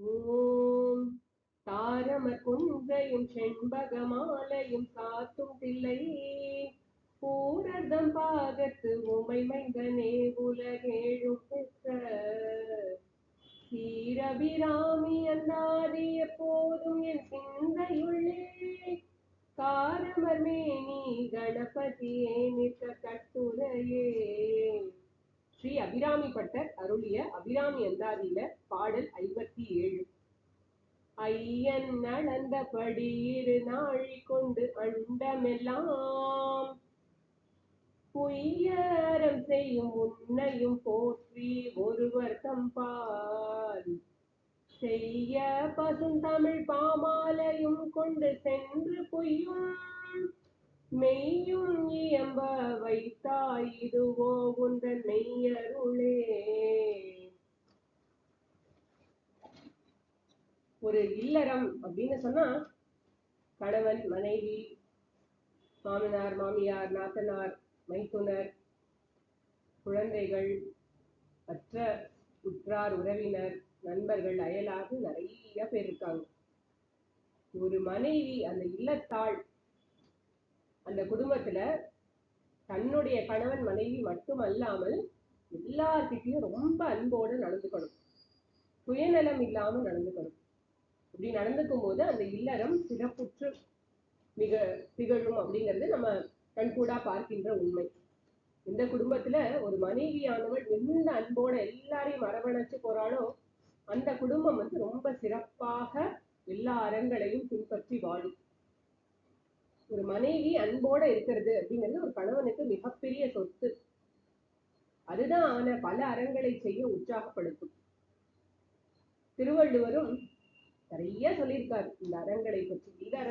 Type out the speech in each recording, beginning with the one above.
ஓம் தாரம குன்றையும் செண்பகமாலையும் காத்தும் பிள்ளை. பூரதம் பாகத்து உமை மைந்தனே உலகேழும் பெற்ற சீரபிராமி அந்தாதி எப்போதும் என் சிந்தையுள்ளே. காரமர் மேனி கணபதியே நிற்க கட்டுரையே. ஸ்ரீ அபிராமி பட்டர் அருளிய அபிராமி அந்தாதியில பாடல் ஐம்பத்தி ஏழு ஐயன் நடந்தபடி இரு நாழி கொண்டு அண்டமெல்லாம். பொய்யரம் செய்யும் உன்னையும் போற்றி ஒருவர் தம்பால் செய்ய பசுந்தமிழ் பாமாலையும் கொண்டு சென்று பொய்யும் மெய்யும் இயம்ப வைத்தாய் இதுவோ உந்தன் மெய்யருளே. ஒரு இல்லறம் அப்படின்னு சொன்னா கணவன் மனைவி மாமனார் மாமியார் நாத்தனார் மைத்துனர் குழந்தைகள் மற்ற உற்றார் உறவினர் நண்பர்கள் அயலாக நிறைய பேர் இருக்காங்க. ஒரு மனைவி அந்த இல்லத்தாள் அந்த குடும்பத்துல தன்னுடைய கணவன் மனைவி மட்டுமல்லாமல் எல்லார்கிட்டயும் ரொம்ப அன்போடு நடந்துக்கணும். சுயநலம் இல்லாம நடந்துக்கணும். இப்படி நடந்துக்கும் போது அந்த இல்லறம் சிறப்புற்று மிக திகழும் அப்படிங்கிறது நம்ம கண்கூடா பார்க்கின்ற உண்மை. இந்த குடும்பத்துல ஒரு மனைவியானவள் எந்த அன்போட எல்லாரையும் அரவணைச்சு போறாளோ அந்த குடும்பம் வந்து ரொம்ப சிறப்பாக எல்லா அறங்களையும் பின்பற்றி வாழும். ஒரு மனைவி அன்போட இருக்கிறது அப்படிங்கிறது ஒரு கணவனுக்கு மிகப்பெரிய சொத்து. அதுதான் அவனை பல அறங்களை செய்ய உற்சாகப்படுத்தும். திருவள்ளுவரும் நிறைய சொல்லியிருக்காரு இந்த அறங்களை பற்றி. இல்லற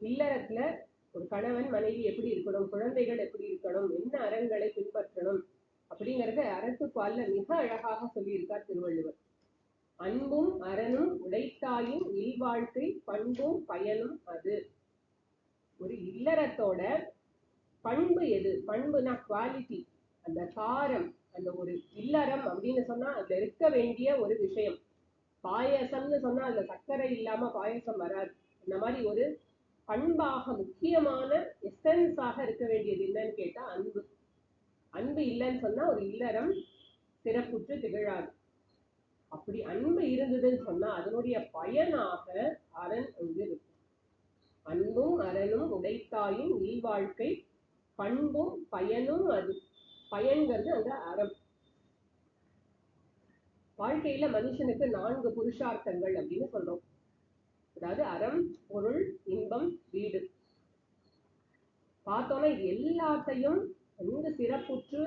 இல்லறத்துல ஒரு கணவன் மனைவி எப்படி இருக்கணும் குழந்தைகள் எப்படி இருக்கணும் என்ன அறங்களை பின்பற்றணும் அப்படிங்கறத அறத்துப்பால்ல மிக அழகாக சொல்லியிருக்கார் திருவள்ளுவர். அன்பும் அறனும் உடைத்தாயும் இல்வாழ்க்கை பண்பும் பயனும் அது. ஒரு இல்லறத்தோட பண்பு எது? பண்புனா குவாலிட்டி அந்த காரம் அந்த ஒரு இல்லறம் அப்படின்னு சொன்னா அதுல இருக்க வேண்டிய ஒரு விஷயம். பாயசம்னு சொன்னா அதுல சர்க்கரை இல்லாம பாயசம் வராது. இந்த மாதிரி ஒரு பண்பாக முக்கியமான எசன்ஸாக இருக்க வேண்டியது என்னன்னு கேட்டா அன்பு. அன்பு இல்லைன்னு சொன்னா ஒரு இல்லறம் சிறப்புற்று திகழாது. அப்படி அன்பு இருந்ததுன்னு சொன்னா அதனுடைய பயனாக அரண் அங்கு இருக்கும். அன்பும் அறனும் உடைத்தாயும் இல்வாழ்க்கை பண்பும் பயனும் அது. பயன்கிறது அந்த அறம். வாழ்க்கையில மனுஷனுக்கு நான்கு புருஷார்த்தங்கள் அப்படின்னு சொல்றோம். அதாவது அறம் பொருள் இன்பம் வீடு. பார்த்தோன்னா இது எல்லாத்தையும் எங்க சிறப்புற்று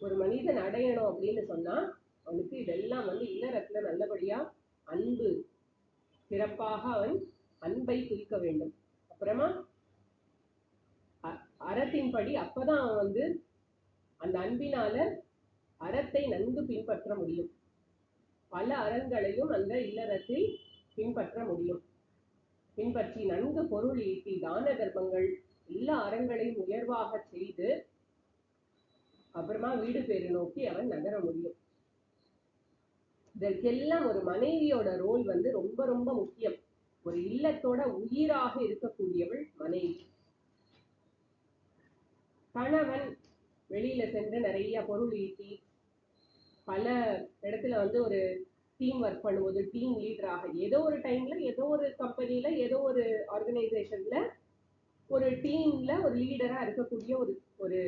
ஒரு மனிதன் அடையணும் அப்படின்னு சொன்னா அவனுக்கு இதெல்லாம் வந்து இல்லறத்துல நல்லபடியா அன்பு சிறப்பாக அவன் அன்பை குறிக்க வேண்டும். அப்புறமா அ- அறத்தின்படி அப்பதான் அவன் வந்து அந்த அன்பினால அறத்தை நன்கு பின்பற்ற முடியும். பல அறங்களையும் அந்த இல்லறத்தில் பின்பற்ற முடியும். பின்பற்றி நன்கு பொருள் ஈட்டி தான தர்மங்கள் எல்லா அறங்களையும் உயர்வாக செய்து அப்புறமா வீடு பேரு நோக்கி அவன் நகர முடியும். இதற்கெல்லாம் ஒரு மனைவியோட ரோல் வந்து ரொம்ப ரொம்ப முக்கியம். ஒரு இல்லத்தோட உயிராக இருக்கக்கூடியவள் மனைவி. கணவன் வெளியில சென்று நிறைய பொருள் ஈட்டி பல இடத்துல வந்து ஒரு டீம் ஒர்க் பண்ணும்போது டீம் லீடராக ஏதோ ஒரு டைம்ல ஏதோ ஒரு கம்பெனில ஏதோ ஒரு ஆர்கனைசேஷன்ல ஒரு டீம்ல ஒரு லீடரா இருக்கக்கூடிய ஒரு ஒரு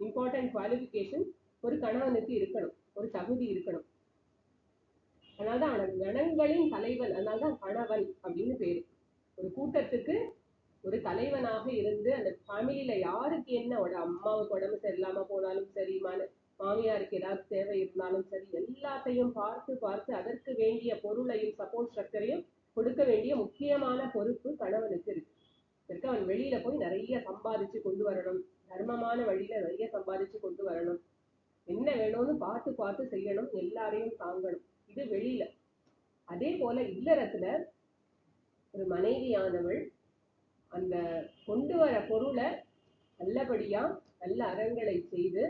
இம்பார்ட்டன்ட் குவாலிஃபிகேஷன் ஒரு கணவனுக்கு இருக்கணும் ஒரு தகுதி இருக்கணும். அதனாலதான் அவன் கணங்களின் தலைவன் அதனால தான் கணவன் அப்படின்னு பேரு. ஒரு கூட்டத்துக்கு ஒரு தலைவனாக இருந்து அந்த ஃபேமிலியில யாருக்கு என்ன ஒரு அம்மாவுக்கு உடம்பு சரியில்லாம போனாலும் சரி மன மாமியாருக்கு ஏதாவது தேவை இருந்தாலும் சரி எல்லாத்தையும் பார்த்து பார்த்து அதற்கு வேண்டிய பொருளையும் சப்போர்ட் ஸ்ட்ரக்சரையும் கொடுக்க வேண்டிய முக்கியமான பொறுப்பு கணவனுக்கு இருக்கு. இருக்கு அவன் வெளியில போய் நிறைய சம்பாதிச்சு கொண்டு வரணும். தர்மமான வழியில நிறைய சம்பாதிச்சு கொண்டு வரணும். என்ன வேணும்னு பார்த்து பார்த்து செய்யணும். எல்லாரையும் தாங்கணும். இது வெளியில. அதே போல இல்லறத்துல ஒரு மனைவியானவள் அந்த கொண்டு வர பொருளை நல்லபடியா நல்ல அறங்களை செய்து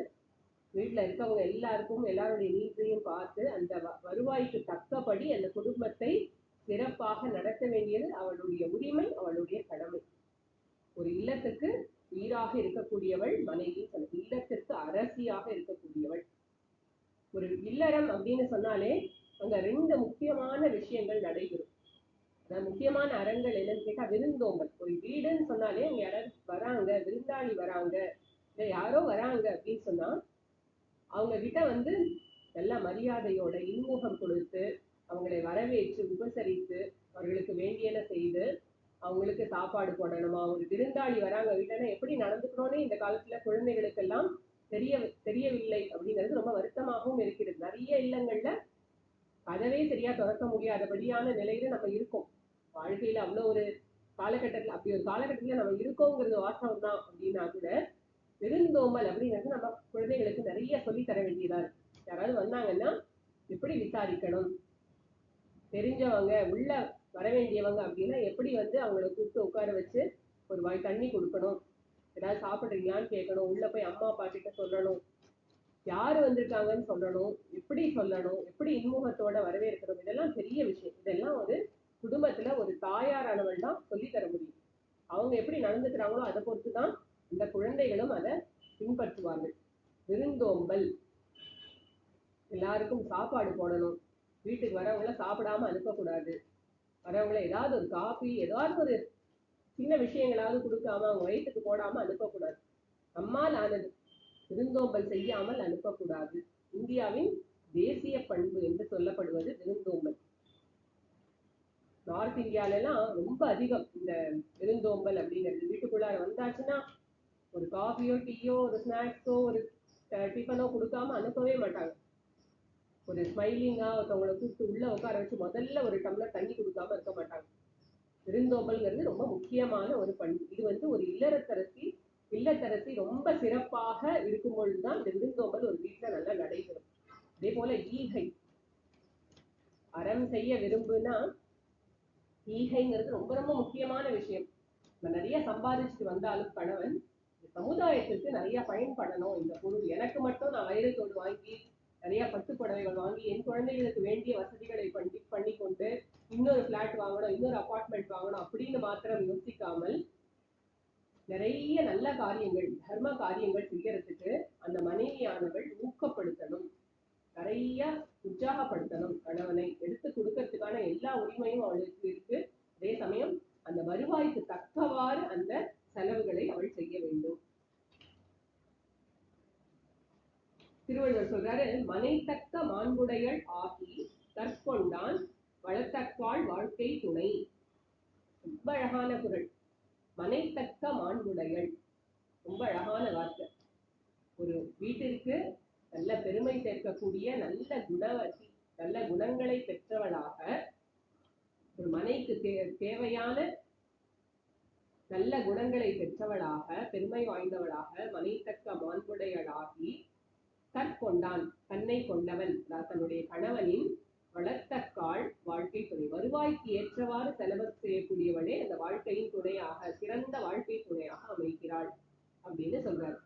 வீட்டுல இருக்கவங்க எல்லாருக்கும் எல்லாருடைய நீட்டையும் பார்த்து அந்த வருவாய்க்கு தக்கபடி அந்த குடும்பத்தை சிறப்பாக நடத்த வேண்டியது அவளுடைய உரிமை அவளுடைய கடமை. ஒரு இல்லத்துக்கு உயிராக இருக்கக்கூடியவள் மனைவி இல்லத்திற்கு அரசியாக இருக்கக்கூடியவள். ஒரு இல்லறம் அப்படின்னு சொன்னாலே அங்க ரெண்டு முக்கியமான விஷயங்கள் நடைபெறும். அதாவது முக்கியமான அறங்கள் என்னன்னு கேட்டா விருந்தோம்பல். ஒரு வீடுன்னு சொன்னாலே அங்க யாராவது வராங்க விருந்தாளி வராங்க இல்ல யாரோ வராங்க அப்படின்னு சொன்னா அவங்க கிட்ட வந்து நல்ல மரியாதையோட இன்முகம் கொடுத்து அவங்களை வரவேற்று உபசரித்து அவர்களுக்கு வேண்டியன செய்து அவங்களுக்கு சாப்பாடு போடணுமா ஒரு விருந்தாளி வராங்க வீட்டுல எப்படி நடந்துக்கணும்னு இந்த காலத்துல குழந்தைகளுக்கெல்லாம் தெரிய தெரியவில்லை அப்படிங்கிறது ரொம்ப வருத்தமாகவும் இருக்கிறது. நிறைய இல்லங்கள்ல கதவே சரியா திறக்க முடியாதபடியான நிலையில நம்ம இருக்கோம். வாழ்க்கையில அவ்வளவு ஒரு காலகட்டத்துல அப்படி ஒரு காலகட்டத்துல நம்ம இருக்கோங்கிறது வாஸ்தவம் தான் அப்படின்னா கூட விருந்தோம்பல் அப்படிங்கிறது நம்ம குழந்தைகளுக்கு நிறைய சொல்லி தர வேண்டியதா இருக்கு. யாராவது வந்தாங்கன்னா எப்படி விசாரிக்கணும்? தெரிஞ்சவங்க உள்ள வர வேண்டியவங்க அப்படின்னா எப்படி வந்து அவங்கள கூப்பிட்டு உட்கார வச்சு ஒரு வாய் தண்ணி கொடுக்கணும்? ஏதாவது சாப்பிட்றீங்களான்னு கேட்கணும். உள்ள போய் அம்மா அப்பா கிட்ட சொல்லணும். யாரு வந்திருக்காங்கன்னு சொல்லணும் எப்படி சொல்லணும் எப்படி இன்முகத்தோட வரவேற்கணும் இதெல்லாம் பெரிய விஷயம். இதெல்லாம் ஒரு குடும்பத்துல ஒரு தாயாரானவள் தான் சொல்லி தர முடியும். அவங்க எப்படி நடந்துக்கிறாங்களோ அதை பொறுத்து தான் இந்த குழந்தைகளும் அதை பின்பற்றுவார்கள். விருந்தோம்பல். எல்லாருக்கும் சாப்பாடு போடணும். வீட்டுக்கு வரவங்கள சாப்பிடாம அனுப்பக்கூடாது. வரவங்கள ஏதாவது ஒரு காபி ஏதாவது ஒரு சின்ன விஷயங்களாவது கொடுக்காம அவங்க வயிற்றுக்கு போடாம அனுப்பக்கூடாது. நம்மால் ஆனது விருந்தோம்பல் செய்யாமல் அனுப்பக்கூடாது. இந்தியாவின் தேசிய பண்பு என்று சொல்லப்படுவது விருந்தோம்பல். நார்த் இந்தியால எல்லாம் ரொம்ப அதிகம் இந்த விருந்தோம்பல் அப்படிங்கிறது. வீட்டுக்குள்ளார வந்தாச்சுன்னா ஒரு காஃபியோ டீயோ ஒரு ஸ்நாக்ஸோ ஒரு டிஃபனோ கொடுக்காம அனுப்பவே மாட்டாங்க. ஒரு ஸ்மைலிங்கா ஒருத்தவங்களை கூப்பிட்டு உள்ள உட்கார வச்சு முதல்ல ஒரு டம்ளர் தண்ணி கொடுக்காம இருக்க மாட்டாங்க. விருந்தோம்பல்ங்கிறது ரொம்ப முக்கியமான ஒரு பண்பு. இது வந்து ஒரு இல்லறத்தரசி இல்லத்தரசி ரொம்ப சிறப்பாக இருக்கும் பொழுதுதான் இந்த விருந்தோம்பல் ஒரு வீட்டுல நல்லா நடைபெறும். அதே போல ஈகை. அறம் செய்ய விரும்புனா ஈகைங்கிறது ரொம்ப ரொம்ப முக்கியமான விஷயம். நம்ம நிறைய சம்பாதிச்சுட்டு வந்தாலும் கணவன் இந்த நிறைய பயன்படணும் இந்த பொருள் எனக்கு மட்டும் நான் வைரத்தோடு வாங்கி நிறைய பட்டு புடவைகள் வாங்கி என் குழந்தைகளுக்கு வேண்டிய வசதிகளை பண்ணி பண்ணி கொண்டு இன்னொரு பிளாட் வாங்கணும் இன்னொரு அபார்ட்மெண்ட் வாங்கணும் அப்படின்னு மாத்திரம் யோசிக்காமல் நிறைய நல்ல காரியங்கள் தர்ம காரியங்கள் செய்யறதுக்கு அந்த மனைவியானவள் ஊக்கப்படுத்தணும். நிறைய உற்சாகப்படுத்தணும் கணவனை. எடுத்து கொடுக்கறதுக்கான எல்லா உரிமையும் அவளுக்கு இருக்கு. அதே சமயம் அந்த வருவாய்க்கு தக்கவாறு அந்த செலவுகளை அவள் செய்ய வேண்டும். திருவள்ளுவர் சொல்றாரு மனைத்தக்க மாண்புடையள் ஆகி தற்கொண்டான் வளத்தக்காள் வாழ்க்கை துணை. ரொம்ப அழகான குரல். மனைத்தக்க மாண்புடையள். ரொம்ப அழகான வார்த்தை. ஒரு வீட்டிற்கு நல்ல பெருமை சேர்க்கக்கூடிய நல்ல குணவதி நல்ல குணங்களை பெற்றவளாக ஒரு மனைக்கு தே தேவையான நல்ல குணங்களை பெற்றவளாக பெருமை வாய்ந்தவளாக மனைத்தக்க மாண்புடையளாகி கற்கொண்டான் தன்னை கொண்டவன். தன்னுடைய கணவனின் வளர்த்தக்காள் வாழ்க்கை துணை. வருவாய்க்கு ஏற்றவாறு செலவு செய்யக்கூடியவளே அந்த வாழ்க்கையின் துணையாக சிறந்த வாழ்க்கை துணையாக அமைக்கிறாள் அப்படின்னு சொல்றாரு.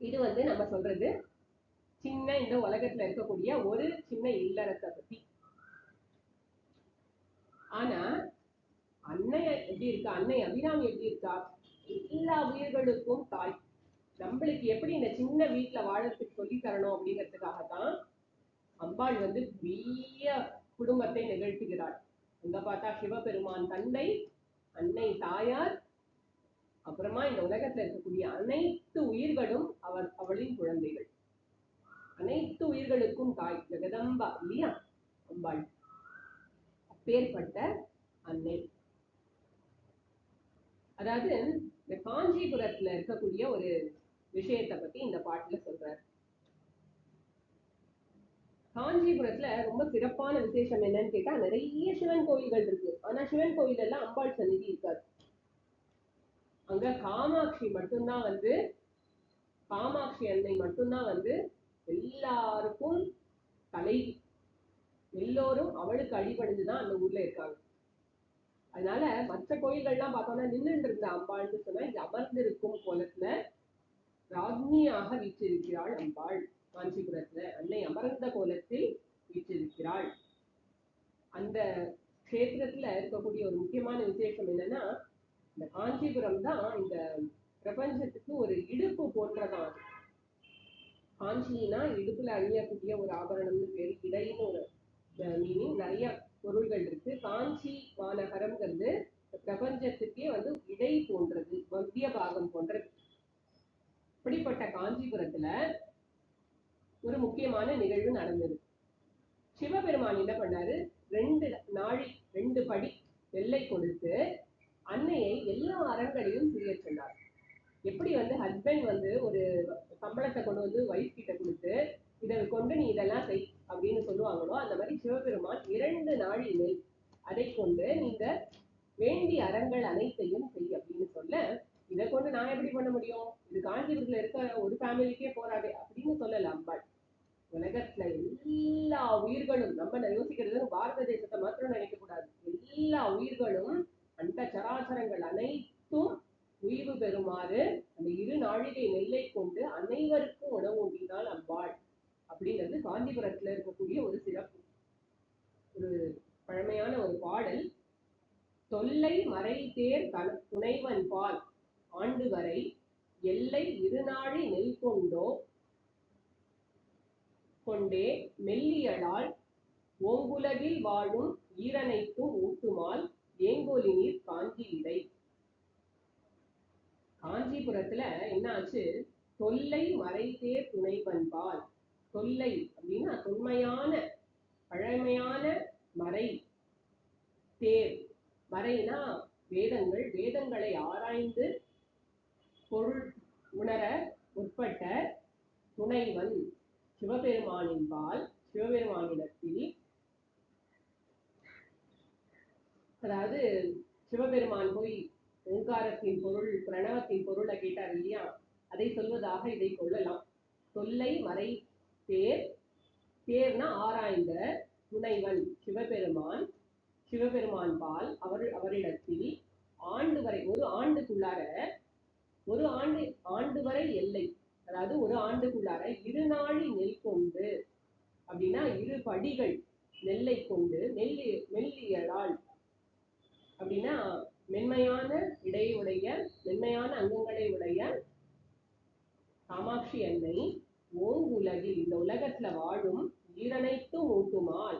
இது வந்து நம்ம சொல்றது சின்ன இந்த உலகத்துல இருக்கக்கூடிய ஒரு சின்ன இல்லறத்தை பத்தி. ஆனா அன்னை எப்படி இருக்கா? அன்னை அபிராமி எப்படி இருக்கா? எல்லா உயிர்களுக்கும் தாய். நம்மளுக்கு எப்படி இந்த சின்ன வீட்டுல வாழறதுக்கு சொல்லி தரணும் அப்படிங்கிறதுக்காக தான் அம்பாள் வந்து பெரிய குடும்பத்தை நிகழ்த்துகிறாள். அங்க பார்த்தா சிவபெருமான் தந்தை அன்னை தாயார் அப்புறமா இந்த உலகத்துல இருக்கக்கூடிய அனைத்து உயிர்களும் அவர் அவளின் குழந்தைகள். அனைத்து உயிர்களுக்கும் தாய் ஜெகதம்பா இல்லையா? அம்பாள். அப்பேற்பட்ட அன்னை. அதாவது இந்த காஞ்சிபுரத்துல இருக்கக்கூடிய ஒரு விஷயத்தை பத்தி இந்த பாட்டுல சொல்றாரு. காஞ்சிபுரத்துல ரொம்ப சிறப்பான விசேஷம் என்னன்னு கேட்டா நிறைய சிவன் கோயில்கள் இருக்கு. ஆனா சிவன் கோயில் எல்லாம் அம்பாள் சந்நிதி இருக்காது. அங்க காமாட்சி மட்டும்தான் வந்து காமாட்சி அன்னை மட்டும்தான் வந்து எல்லாருக்கும் தலை எல்லோரும் அவளுக்கு அடிபணிஞ்சுதான் அந்த ஊர்ல இருக்காங்க. அதனால மற்ற கோயில்கள்லாம் பார்த்தோம்னா நின்றுட்டு இருந்த அம்பாள்னு சொன்னா இங்க அமர்ந்திருக்கும் கோலத்துல ராஜ்னியாக வீற்றிருக்கிறாள் அம்பாள். காஞ்சிபுரத்துல அன்னை அமர்ந்த கோலத்தில் வீற்றிருக்கிறாள். அந்த கேத்திரத்துல இருக்கக்கூடிய ஒரு முக்கியமான விசேஷம் என்னன்னா இந்த காஞ்சிபுரம் தான் இந்த பிரபஞ்சத்துக்கு ஒரு இடுப்பு போன்றதான் காஞ்சினா இடுப்புல அணியக்கூடிய ஒரு ஆபரணம்னு பேரு இடைன்னு ஒரு மீனிங் நிறைய பொருள்கள் இருக்கு. காஞ்சி மாநகரம்ங்கிறது பிரபஞ்சத்துக்கே வந்து இடை போன்றது மத்திய பாகம் போன்றது. இப்படிப்பட்ட காஞ்சிபுரத்துல ஒரு முக்கியமான நிகழ்வு நடந்தது. சிவபெருமான் என்ன பண்ணாரு? ரெண்டு நாழி ரெண்டு படி எல்லை கொடுத்து அன்னையை எல்லா அறங்களையும் செய்ய சொன்னார். எப்படி வந்து ஹஸ்பண்ட் வந்து ஒரு சம்பளத்தை கொண்டு வந்து ஒய்ஃப் கிட்ட கொடுத்து இதை கொண்டு நீ இதெல்லாம் செய் அப்படின்னு சொல்லுவாங்களோ அந்த மாதிரி சிவபெருமான் இரண்டு நாளினை அதை கொண்டு நீங்க வேண்டிய அறங்கள் அனைத்தையும் செய் அப்படின்னு சொல்ல இதை கொண்டு நான் எப்படி பண்ண முடியும்? இது காஞ்சிபுரத்துல இருக்க ஒரு ஃபேமிலிக்கே போராடு அப்படின்னு சொல்லலாம். அம்பாள் உலகத்துல எல்லா உயிர்களும் நம்ம யோசிக்கிறது பாரத தேசத்தை மாத்திரம் நினைக்க கூடாது எல்லா உயிர்களும் அந்த சராசரங்கள் அனைத்தும் உயிர்வு பெறுமாறு அந்த இரு நாழிகை நெல்லை கொண்டு அனைவருக்கும் உணவு ஊட்டினாள் அம்பாள் அப்படிங்கிறது காஞ்சிபுரத்துல இருக்கக்கூடிய ஒரு சிறப்பு. ஒரு பழமையான ஒரு பாடல். தொல்லை மறை தேர் துணைவன் பால். ஆண்டு வரை எல்லை இருநாள் நெல் கொண்டோ கொண்டே மெல்லியலால் ஓங்குலகில் வாழும் ஈரனைக்கும் ஊட்டுமால் ஏங்கோலி நீர் காஞ்சி இடை காஞ்சிபுரத்துல என்ன ஆச்சு தொல்லை மறைத்தே துணைவன் பால் தொல்லை அப்படின்னா தொன்மையான பழமையான மறை தேர். மறைனா வேதங்கள் வேதங்களை ஆராய்ந்து பொருள் உணர முற்பட்ட துணைவன். சிவபெருமானின் பால் சிவபெருமானிடத்தில் அதாவது சிவபெருமான் போய் ஓங்காரத்தின் பொருள் பிரணவத்தின் பொருளை கேட்டார் இல்லையா? அதை சொல்வதாக இதை கொள்ளலாம். தொல்லை மறை பேர் பேர்னா ஆராய்ந்த துணைவன் சிவபெருமான் சிவபெருமான் பால் அவர் அவரிடத்தில் ஆண்டு வரை ஒரு ஆண்டுக்குள்ளார ஒரு ஆண்டு ஆண்டு வரை எல்லை அதாவது ஒரு ஆண்டுக்குள்ளார இரு நாழி நெல் கொண்டு அப்படின்னா இரு படிகள் நெல்லை கொண்டு நெல்லி மெல்லியலால் அப்படின்னா மென்மையான இடையுடைய மென்மையான அங்கங்களை உடைய காமாட்சி அன்னை ஓங்குலகில் இந்த உலகத்துல வாழும் உயிரனைத்தும் ஊட்டுமால்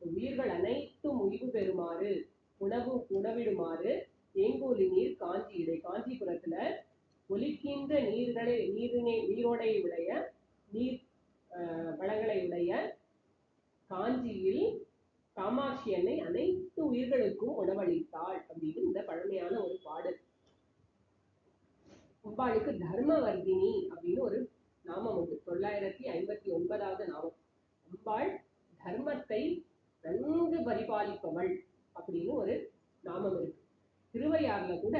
உயிர்கள் அனைத்தும் உய்வு பெறுமாறு உணவு உணவிடுமாறு ஏங்கோலி நீர் காஞ்சி இடை காஞ்சிபுரத்துல ஒலிக்கின்ற நீர்களை நீரினை நீரோடை உடைய நீர் வளங்களை உடைய காஞ்சியில் காமாட்சி அன்னை அனைத்து உயிர்களுக்கும் உணவளித்தாள் அப்படின்னு இந்த பழமையான ஒரு பாடல். அம்பாளுக்கு தர்மவர்தினி அப்படின்னு ஒரு நாமம் உண்டு. தொள்ளாயிரத்தி ஐம்பத்தி ஒன்பதாவது நாமம். அம்பாள் தர்மத்தை நன்கு பரிபாலிப்பவள் அப்படின்னு ஒரு நாமம் இருக்கு. திருவையாறுல கூட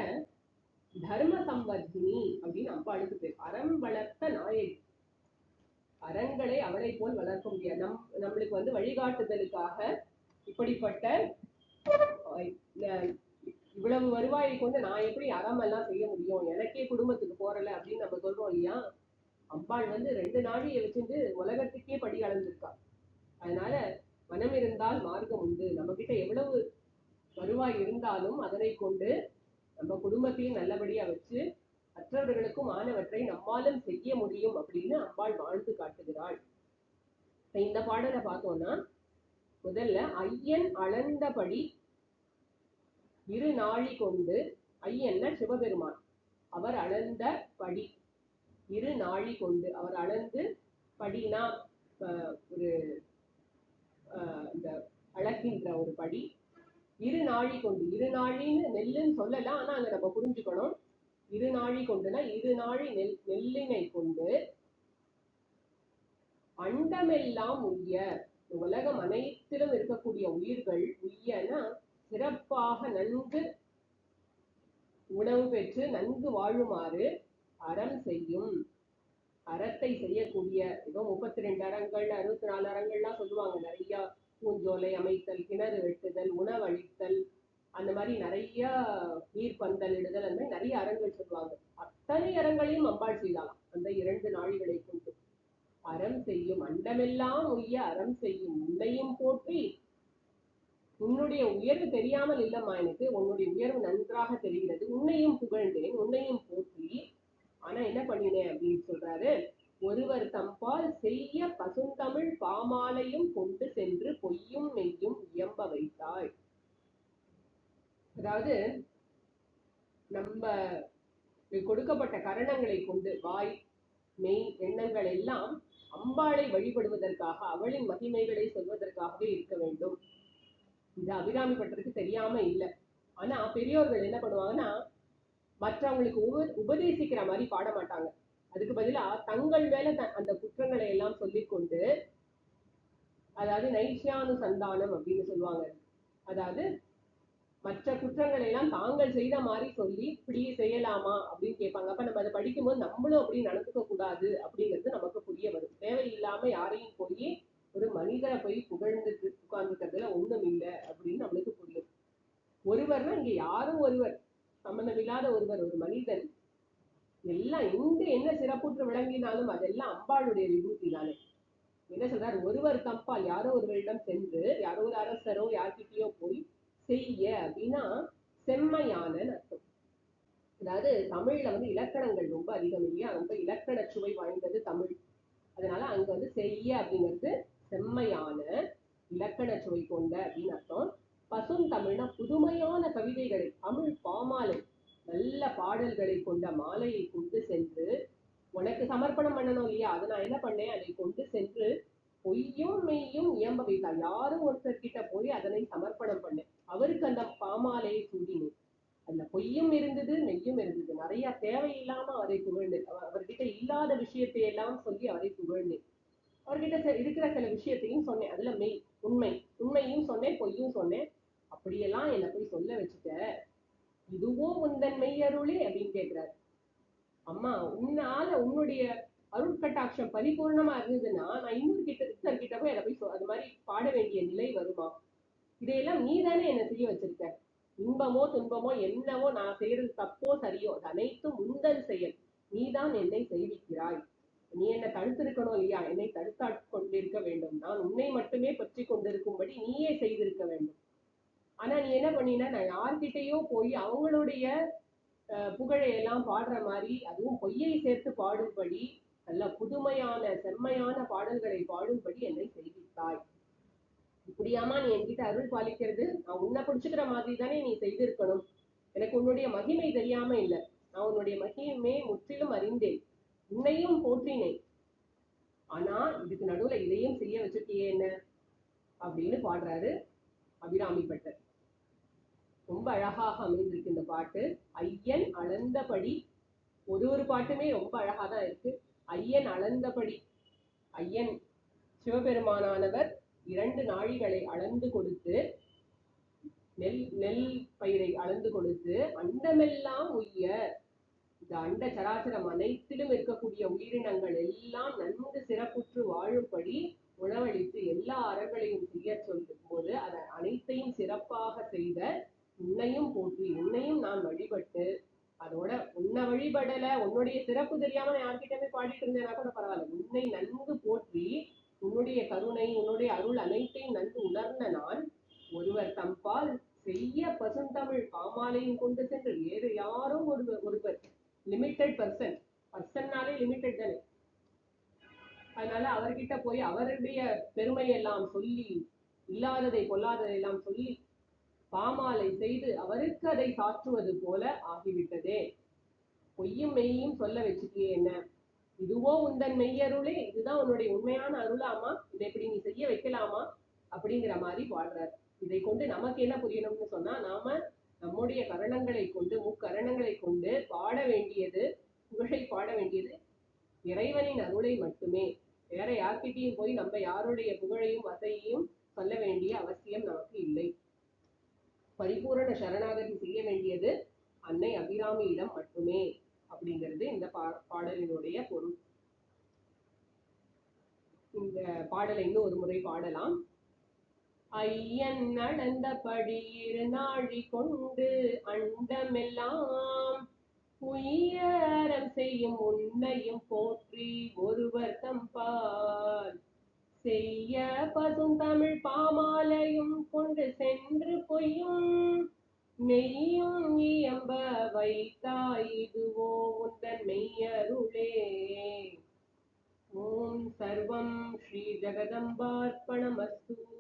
தர்ம சம்வர்தினி அப்படின்னு அம்பாளுக்கு பேர் அறம் வளர்த்த நாயகி. அறங்களை அவளை போல் வளர்க்க முடியாது. நம் நம்மளுக்கு வந்து வழிகாட்டுதலுக்காக இப்படிப்பட்ட இவ்வளவு வருவாயை கொண்டு நான் எப்படி அறம் எல்லாம் செய்ய முடியும்? எனக்கே குடும்பத்துக்கு போறல அப்படின்னு நம்ம சொல்றோம் இல்லையா? அம்பாள் வந்து ரெண்டு நாடியை வச்சுட்டு உலகத்துக்கே படி அளந்திருக்கா. அதனால மனம் இருந்தால் மார்க்கம் உண்டு. நம்ம கிட்ட எவ்வளவு வருவாய் இருந்தாலும் அதனை கொண்டு நம்ம குடும்பத்தையும் நல்லபடியா வச்சு மற்றவர்களுக்கும் ஆனவற்றை நம்மாலும் செய்ய முடியும் அப்படின்னு அம்பாள் வாழ்ந்து காட்டுகிறாள். இந்த பாடலை பார்த்தோம்னா முதல்ல ஐயன் அளந்தபடி இரு நாழி கொண்டு ஐயன்ன சிவபெருமான். அவர் அளந்த படி. இரு நாழி கொண்டு அவர் அளந்து படினா ஒரு இந்த அளக்கின்ற ஒரு படி. இரு நாழி கொண்டு இரு நாழின்னு நெல்லுன்னு சொல்லலாம் ஆனா அங்க நம்ம புரிஞ்சுக்கணும். இரு நாழி கொண்டுனா இரு நாழி நெல் நெல்லினை கொண்டு அண்டமெல்லாம் உய்ய உலகம் அனைத்திலும் இருக்கக்கூடிய உயிர்கள் உய்யனா சிறப்பாக நன்கு உணவு பெற்று நன்கு வாழுமாறு அறம் செய்யும். அறத்தை செய்யக்கூடிய ஏதோ முப்பத்தி ரெண்டு அறங்கள் அறுபத்தி நாலு அறங்கள்லாம் சொல்லுவாங்க நிறைய. பூஞ்சோலை அமைத்தல் கிணறு வெட்டுதல் உணவளித்தல் அந்த மாதிரி நிறைய நீர் பந்தல் இடுதல் அந்த மாதிரி நிறைய அறங்கள் சொல்லுவாங்க அத்தனை அறங்களையும் அம்பாள் செய்தாலாம் அந்த இரண்டு நாழிகளை கொண்டு. அறம் செய்யும் அண்டமெல்லாம் உய்ய அறம் செய்யும் உன்னையும் போற்றி. உன்னுடைய உயர்வு தெரியாமல் இல்லம்மா எனக்கு. உன்னுடைய உயர்வு நன்றாக தெரிகிறது. உன்னையும் புகழ்ந்தேன் உன்னையும் போற்றி. ஆனா என்ன பண்ணினேன் அப்படின்னு சொல்றாரு? ஒருவர் தம்பால் செய்ய பசுந்தமிழ் பாமாலையும் கொண்டு சென்று பொய்யும் மெய்யும் இயம்ப வைத்தாய் அதாவது நம்ம கொடுக்கப்பட்ட கரணங்களை கொண்டு வாய் மெய் எண்ணங்கள் எல்லாம் அம்பாளை வழிபடுவதற்காக அவளின் மகிமைகளை சொல்வதற்காகவே இருக்க வேண்டும். இது அபிராமி பட்டருக்கு தெரியாம இல்லை. ஆனா பெரியோர்கள் என்ன பண்ணுவாங்கன்னா மற்றவங்களுக்கு உப உபதேசிக்கிற மாதிரி பாட மாட்டாங்க. அதுக்கு பதிலா தங்கள் மேல அந்த குற்றங்களை எல்லாம் சொல்லிக்கொண்டு அதாவது நைஷ்யானுசந்தானம் அப்படின்னு சொல்லுவாங்க. அதாவது மற்ற குற்றங்களை எல்லாம் தாங்கள் செய்த மாதிரி சொல்லி இப்படி செய்யலாமா அப்படின்னு கேட்பாங்க. அப்ப நம்ம அதை படிக்கும்போது நம்மளும் அப்படி நடந்துக்க கூடாது அப்படிங்கிறது நமக்கு புரிய வரும். தேவையில்லாம யாரையும் போய் ஒரு மனிதரை போய் புகழ்ந்து உட்கார்ந்துக்கிறதுல ஒண்ணும் இல்லை அப்படின்னு நம்மளுக்கு புரியும். ஒருவர்னா இங்க யாரும் ஒருவர் சம்பந்தமில்லாத ஒருவர் ஒரு மனிதன் எல்லாம் எங்க என்ன சிறப்புற்று விளங்கினாலும் அதெல்லாம் அம்பாளுடைய விபூதி தானே. என்ன சொல்றாரு? ஒருவர் தப்பால் யாரோ ஒருவரிடம் சென்று யாரோ ஒரு அரசரோ யார்கிட்டயோ போய் செய்ய அப்படின்னா செம்மையானன்னு அர்த்தம் அதாவது தமிழ்ல வந்து இலக்கணங்கள் ரொம்ப அதிகம் இல்லையா? ரொம்ப இலக்கண சுவை வாய்ந்தது தமிழ். அதனால அங்க வந்து செய்ய அப்படிங்கிறது செம்மையான இலக்கண சுவை கொண்ட அப்படின்னு அர்த்தம். பசும் தமிழ்னா புதுமையான கவிதைகளை தமிழ் பாமாலை நல்ல பாடல்களை கொண்ட மாலையை கொண்டு சென்று உனக்கு சமர்ப்பணம் பண்ணணும் இல்லையா? அதை நான் என்ன பண்ணேன்? அதை கொண்டு சென்று பொய்யும் மெய்யும் இயம்ப வைத்தார் யாரும் ஒருத்தர் கிட்ட போய் அதனை சமர்ப்பணம் பண்ணேன். அவருக்கு அந்த பாமாலையை சூடினேன் அதுல பொய்யும் இருந்தது மெய்யும் இருந்தது. நிறைய தேவையில்லாம அவரை புகழ்ந்தேன். அவ- அவர்கிட்ட இல்லாத விஷயத்தை எல்லாம் சொல்லி அவரை புகழ்ந்தேன். அவர்கிட்ட இருக்கிற சில விஷயத்தையும் சொன்னேன். அதுல மெய் உண்மை. உண்மையும் சொன்னேன் பொய்யும் சொன்னேன். அப்படியெல்லாம் என்னை போய் சொல்ல வச்சுட்ட. இதுவோ உந்தன் மெய் அருளே அப்படின்னு கேட்கிறாரு. அம்மா உன்னால உன்னுடைய அருட்கட்டாட்சம் பரிபூர்ணமா இருந்ததுன்னா நான் இன்னொரு கிட்ட கிட்ட போய் அதை போய் அது மாதிரி பாட வேண்டிய நிலை வருமா? இதையெல்லாம் நீ தானே என்ன செய்ய வச்சிருக்க. இன்பமோ துன்பமோ என்னவோ நான் செய்யறது தப்போ சரியோ அது அனைத்தும் உந்தன் செயல். நீதான் என்னை செய்விக்கிறாய். நீ என்னை தடுத்திருக்கணும் இல்லையா? என்னை தடுத்தா கொண்டிருக்க வேண்டும். நான் உன்னை மட்டுமே பற்றி கொண்டிருக்கும்படி நீயே செய்திருக்க வேண்டும். ஆனா நீ என்ன பண்ணினா? நான் யார்கிட்டயோ போய் அவங்களுடைய அஹ், புகழை எல்லாம் பாடுற மாதிரி அதுவும் பொய்யை சேர்த்து பாடும்படி நல்ல புதுமையான செம்மையான பாடல்களை பாடும்படி என்னை செய்வித்தாய். இப்படியாமா நீ என்கிட்ட அருள் பாலிக்கிறது நான் உன்னை பிடிச்சுக்கிற மாதிரி தானே நீ செய்திருக்கணும். எனக்கு உன்னுடைய மகிமை தெரியாம இல்லை. நான் உன்னுடைய மகிமையுமே முற்றிலும் அறிந்தேன். உன்னையும் போற்றினேன். ஆனா இதுக்கு நடுவுல இதையும் செய்ய வச்சுட்டியே என்ன? அப்படின்னு பாடுறாரு அபிராமி பட்டர். ரொம்ப அழகாக அமைந்திருக்கு இந்த பாட்டு. ஐயன் அளந்தபடி ஒரு ஒரு பாட்டுமே ரொம்ப அழகா தான் இருக்கு. ஐயன் அளந்தபடி ஐயன் சிவபெருமானானவர் இரண்டு நாழிகளை அளந்து கொடுத்து நெல் நெல் பயிரை அளந்து கொடுத்து அண்டமெல்லாம் உய்ய இந்த அண்ட சராசரம் அனைத்திலும் இருக்கக்கூடிய உயிரினங்கள் எல்லாம் நன்கு சிறப்புற்று வாழும்படி உணவளித்து எல்லா அறங்களையும் செய்ய சொல்லும் போது அதை அனைத்தையும் சிறப்பாக செய்த உன்னையும் போற்றி உன்னையும் நான் வழிபட்டு அதோட உன்னை வழிபடல உன்னுடைய சிறப்பு தெரியாம நான் யார்கிட்டயுமே பாடிட்டு இருந்தேன்னா கூட பரவாயில்ல. உன்னை நன்கு போற்றி உன்னுடைய கருணை உன்னுடைய அருள் அனைத்தையும் நன்கு உணர்ந்த நான் ஒருவர் தம்பால் செய்ய பசுந்தமிழ் பாமாலையும் கொண்டு சென்று வேறு யாரோ ஒருவர் ஒருவர் லிமிட்டெட் பர்சன் பர்சன்னாலே லிமிட்டெட் தானே. அதனால அவர்கிட்ட போய் அவருடைய பெருமை எல்லாம் சொல்லி இல்லாததை பொல்லாததை எல்லாம் சொல்லி பாமாலை செய்து அவருக்கு அதை சாற்றுவது போல ஆகிவிட்டதே. பொய்யும் மெய்யும் சொல்ல வச்சுட்டியே என்ன? இதுவோ உந்தன் மெய்யருளே இதுதான் உன்னுடைய உண்மையான அருளாமா இதை இப்படி நீ செய்ய வைக்கலாமா? அப்படிங்கிற மாதிரி வாழ்றார். இதை கொண்டு நமக்கு என்ன புரியணும்னு சொன்னா நாம நம்முடைய கரணங்களை கொண்டு முக்கரணங்களை கொண்டு பாட வேண்டியது புகழை பாட வேண்டியது இறைவனின் அருளை மட்டுமே. வேற யார்கிட்டயும் போய் நம்ம யாருடைய புகழையும் வசையையும் சொல்ல வேண்டிய அவசியம் நமக்கு இல்லை. பரிபூரண சரணாகதி செய்ய வேண்டியது அன்னை அபிராமியிடம் மட்டுமே. அப்படிங்கிறது இந்த பா பாடலினுடைய பொருள். இந்த பாடலை இன்னும் ஒரு முறை பாடலாம். ஐயன் நடந்தபடி இருநாழி கொண்டு அண்டமெல்லாம் உயரம் செய்யும் உன்னையும் போற்றி ஒருவர் தம்பால் செய்ய பசும் தமிழ் பாமாலையும் கொண்டு சென்று பொய்யும் மெய்யும் இயம்ப வைத்தாய் இதுவோ உந்தன் மெய்யருளே. ஓம் சர்வம் ஸ்ரீ ஜெகதம்பார்ப்பணமஸ்து.